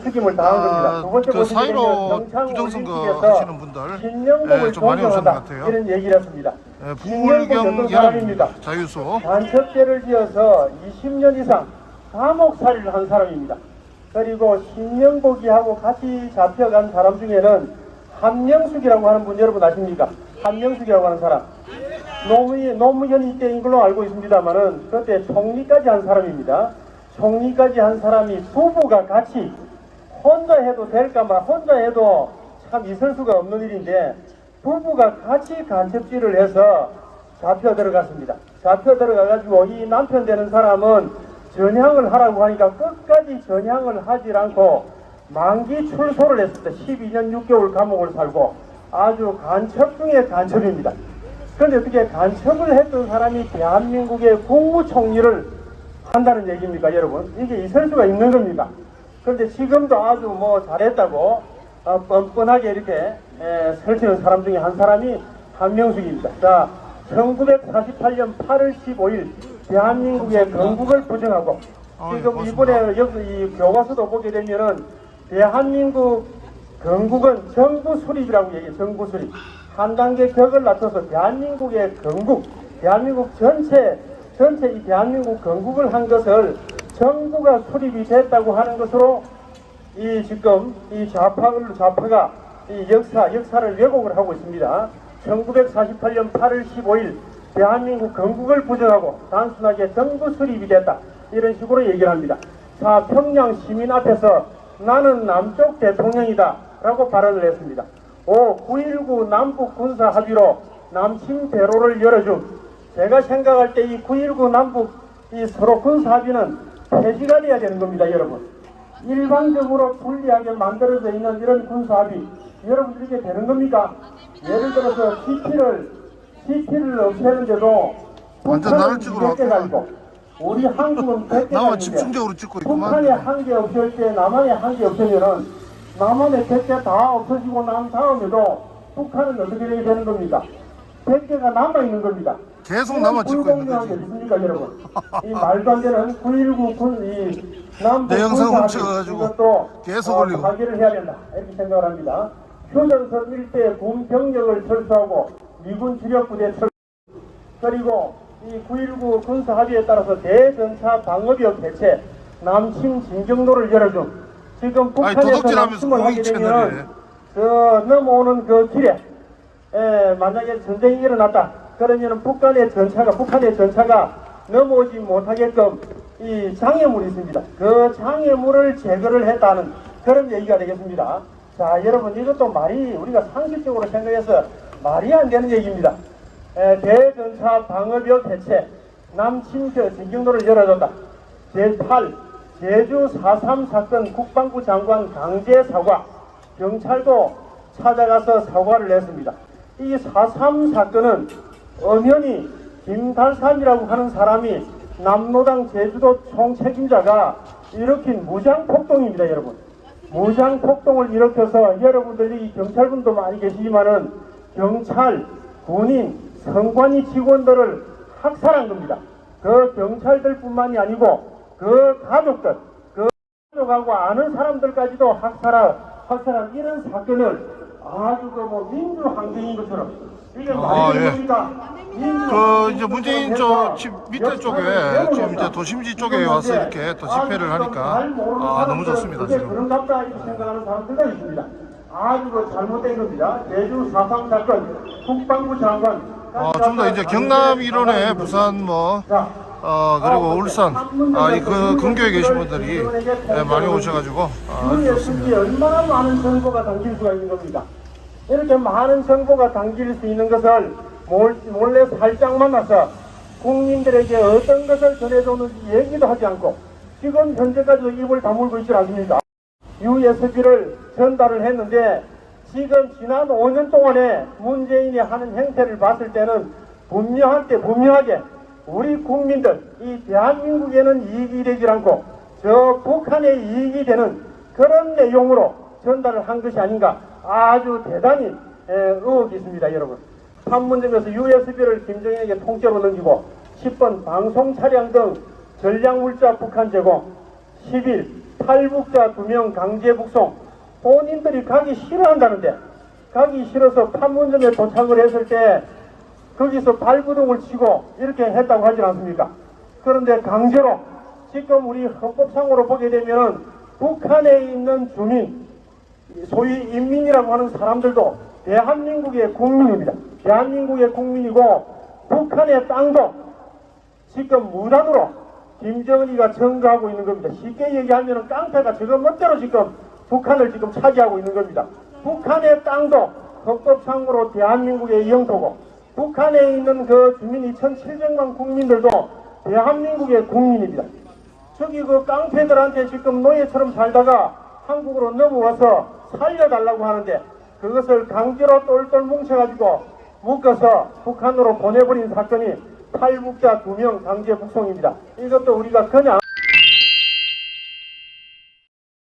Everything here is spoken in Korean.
책임을 다한 겁니다. 아, 두 번째 그 사이로 부정선거 하시는 분들 예, 좀 많이 오셨는 것 같아요. 이런 얘기를 했습니다. 예, 부울경 사람입니다. 연 자유소 간첩죄를 지어서 20년 이상 감옥살이를 한 사람입니다. 그리고 신명복이하고 같이 잡혀간 사람 중에는 한명숙이라고 하는 분 여러분 아십니까? 한명숙이라고 하는 사람. 노무현, 노무현 때인 걸로 알고 있습니다만은 그때 총리까지 한 사람입니다. 총리까지 한 사람이 부부가 같이 혼자 해도 될까봐 혼자 해도 참 있을 수가 없는 일인데 부부가 같이 간첩질을 해서 잡혀 들어갔습니다. 잡혀 들어가가지고 이 남편 되는 사람은 전향을 하라고 하니까 끝까지 전향을 하질 않고 만기 출소를 했습니다. 12년 6개월 감옥을 살고 아주 간첩 중에 간첩입니다. 그런데 어떻게 간첩을 했던 사람이 대한민국의 국무총리를 한다는 얘기입니까, 여러분? 이게 있을 수가 있는 겁니다. 그런데 지금도 아주 뭐 잘했다고 어, 뻔뻔하게 이렇게 에, 설치는 사람 중에 한 사람이 한명숙입니다. 자, 1948년 8월 15일 대한민국의 건국을 부정하고 아, 예, 지금. 이번에 여기 이 교과서도 보게 되면은 대한민국 건국은 정부 수립이라고 얘기해요. 정부 수립. 한 단계 격을 낮춰서 대한민국의 건국, 대한민국 전체, 전체 이 대한민국 건국을 한 것을 정부가 수립이 됐다고 하는 것으로 이 지금 이 좌파를 좌파가 이 역사 역사를 왜곡을 하고 있습니다. 1948년 8월 15일 대한민국 건국을 부정하고 단순하게 정부 수립이 됐다 이런 식으로 얘기를 합니다. 자 평양 시민 앞에서 나는 남쪽 대통령이다 라고 발언을 했습니다. 5. 9.19 남북 군사 합의로 남침 대로를 열어줌. 제가 생각할 때 이 9.19 남북 이 서로 군사 합의는 폐지가 돼야 되는 겁니다, 여러분. 일방적으로 불리하게 만들어져 있는 이런 군사합의 여러분 이렇게 되는 겁니까? 예를 들어서 CP를 CP를 없애는데도 완전 나를 찍으러 200개 왔구나. 가지고 우리 한국은 100개 나만 가지고 집중적으로 찍고 북한에 있구만 한개 없을 때 남한에 한 개 없으면은 남한에 100개 다 없어지고 난 다음에도 북한은 어떻게 되는 겁니까? 100개가 남아있는 겁니다. 계속 나만 찍고 있는 불공정한 게 거지 있습니까, 여러분? 이 말도 안 되는 9.19 군, 이 남북 내 영상 군사 합의 훔쳐가지고 이것도 계속 어, 올리고. 파기를 해야 된다. 이렇게 생각을 합니다. 휴전선 일대 군 병력을 철수하고 미군 주력부대 철 그리고 이 9.19 군사 합의에 따라서 대전차 방어벽 대체 남침 진경로를 열어줌. 지금 북한에서 도둑질하면서 남침을 하게 공익 채널이네. 되면 저 넘어오는 그 길에 에, 만약에 전쟁이 일어났다. 그러면 북한의 전차가 북한의 전차가 넘어오지 못하게끔 이 장애물이 있습니다. 그 장애물을 제거를 했다는 그런 얘기가 되겠습니다. 자, 여러분 이것도 말이 우리가 상식적으로 생각해서 말이 안 되는 얘기입니다. 에, 대전차 방어벽 해체, 남침저 진경로를 열어줬다. 제8 제주 4.3 사건 국방부 장관 강제 사과, 경찰도 찾아가서 사과를 냈습니다. 이 4.3 사건은 엄연히 김달삼이라고 하는 사람이 남로당 제주도 총책임자가 일으킨 무장폭동입니다, 여러분. 무장폭동을 일으켜서 여러분들이 이 경찰분도 많이 계시지만은 경찰, 군인, 성관이 직원들을 학살한 겁니다. 그 경찰들 뿐만이 아니고 그 가족들, 그 가족하고 아는 사람들까지도 학살한, 학살한 이런 사건을 아주 그뭐 민주항쟁인 것처럼 아, 예. 그 이제 문재인 저 집 밑에 쪽에 좀 이제 도심지 쪽에 와서 이렇게 또 집회를 하니까 아 너무 좋습니다 지금 그런갑다 이렇게 생각하는 사람들도 있습니다. 아주 그 잘못된 겁니다. 제주 4.3 사건 국방부 장관 아좀더 이제 경남 일원에 부산 뭐 자, 어, 그리고 울산, 아, 이그 근교에 계신 분들이 예, 많이 오셔가지고, 아, 좋습니다. 얼마나 많은 정보가 담길 수가 있는 겁니까? 이렇게 많은 정보가 담길 수 있는 것을 몰, 몰래 살짝 만나서 국민들에게 어떤 것을 전해줬는지 얘기도 하지 않고 지금 현재까지도 입을 다물고 있지 않습니까? USB를 전달을 했는데 지금 지난 5년 동안에 문재인이 하는 행태를 봤을 때는 분명하게 분명하게 우리 국민들 이 대한민국에는 이익이 되질 않고 저 북한에 이익이 되는 그런 내용으로 전달을 한 것이 아닌가 아주 대단히 에, 의혹이 있습니다 여러분 판문점에서 USB를 김정일에게 통째로 넘기고 10번 방송 차량 등 전략물자 북한 제공 10일 탈북자 두명 강제 북송 본인들이 가기 싫어한다는데 가기 싫어서 판문점에 도착을 했을 때 거기서 발부둥을 치고 이렇게 했다고 하지 않습니까? 그런데 강제로 지금 우리 헌법상으로 보게 되면은 북한에 있는 주민 소위 인민이라고 하는 사람들도 대한민국의 국민입니다. 대한민국의 국민이고 북한의 땅도 지금 무단으로 김정은이가 증거하고 있는 겁니다. 쉽게 얘기하면 깡패가 저거 멋대로 지금 북한을 지금 차지하고 있는 겁니다. 북한의 땅도 헌법상으로 대한민국의 영토고 북한에 있는 그 주민 2,700만 국민들도 대한민국의 국민입니다. 저기 그 깡패들한테 지금 노예처럼 살다가 한국으로 넘어와서 살려달라고 하는데 그것을 강제로 똘똘 뭉쳐가지고 묶어서 북한으로 보내버린 사건이 탈북자 두 명 강제 북송입니다. 이것도 우리가 그냥